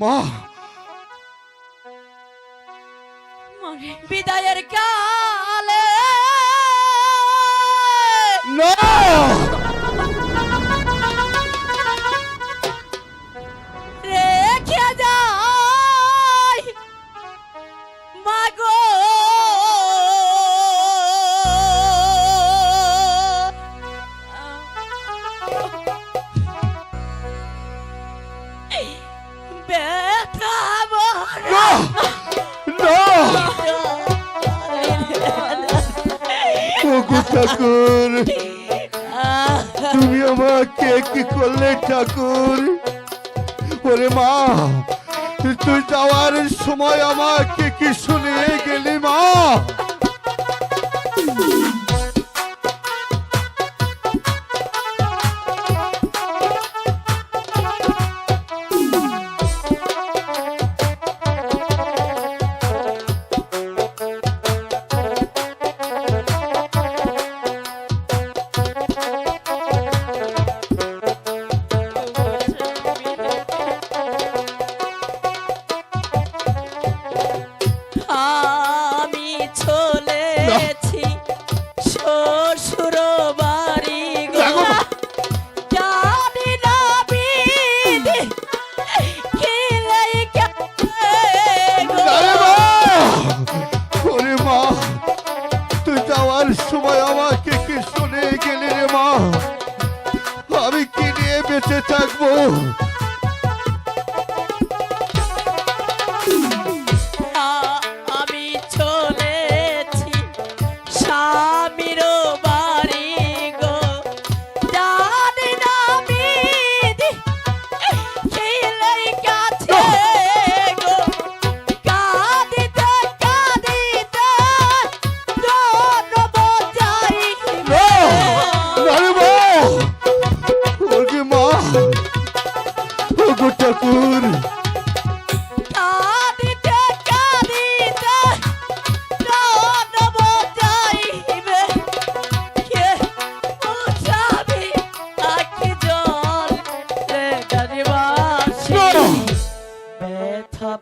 মা। বিদায়ের কালে। না। ঠাকুর। তুমি আমাকে কি করলে ঠাকুর? ওরে মা তুই যাওয়ার সময় আমাকে কি শুনে গেলি মা? চলেছি শ্বশুর বাড়ি গো। জানি না বিধি কিলাই মা সময় আমাকে স্বামীর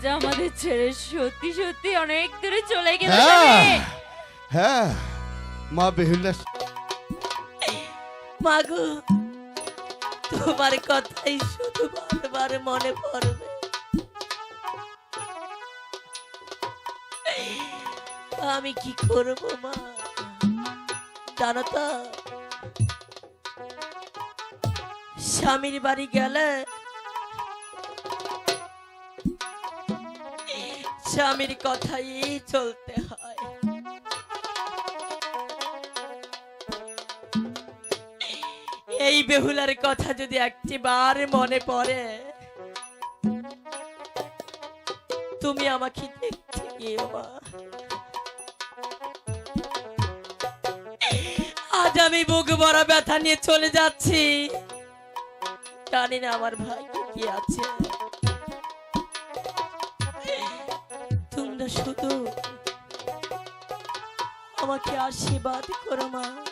যে আমাদের ছেড়ে সত্যি সত্যি অনেক দূরে চলে গেল হ্যাঁ। হ্যাঁ মা বেহুলা মাগো তোমার কথাই শুধু বারবার মনে পড়বে। আমি কি করব মা? জানো তো স্বামীর বাড়ি গেলে স্বামীর কথাই চলতে হয়। এই বেহুলার কথা যদি একটিবার মনে পড়ে, তুমি আমাকে দেখতে গিয়েও মা। আজ আমি বুক বড় ব্যথা নিয়ে চলে যাচ্ছি। জানি না আমার ভাই কি আছে। শুধু আমাকে আশীর্বাদ করো মা।